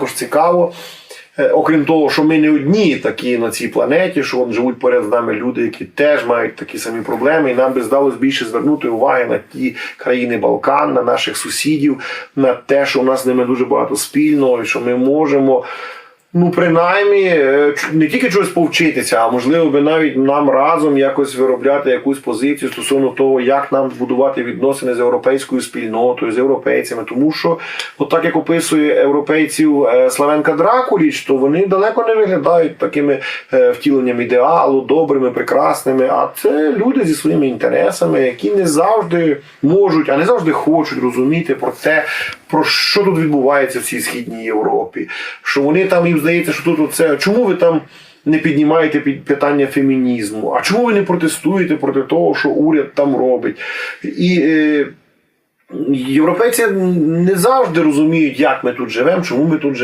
також цікаво. Е, Окрім того, що ми не одні такі на цій планеті, що вон живуть поряд з нами люди, які теж мають такі самі проблеми, і нам би здалося більше звернути уваги на ті країни Балкан, на наших сусідів, на те, що у нас з ними дуже багато спільного, і що ми можемо. Ну, принаймні, е, не тільки чогось повчитися, а можливо би навіть нам разом якось виробляти якусь позицію стосовно того, як нам будувати відносини з європейською спільнотою, з європейцями. Тому що, от так як описує європейців е, Славенка Дракуліч, то вони далеко не виглядають такими е, втіленням ідеалу, добрими, прекрасними. А це люди зі своїми інтересами, які не завжди можуть, а не завжди хочуть розуміти про те, про що тут відбувається в цій східній Європі. Що вони там їм здається, що тут оце. Чому ви там не піднімаєте під питання фемінізму? А чому ви не протестуєте проти того, що уряд там робить? І е, європейці не завжди розуміють, як ми тут живемо, чому ми тут живемо.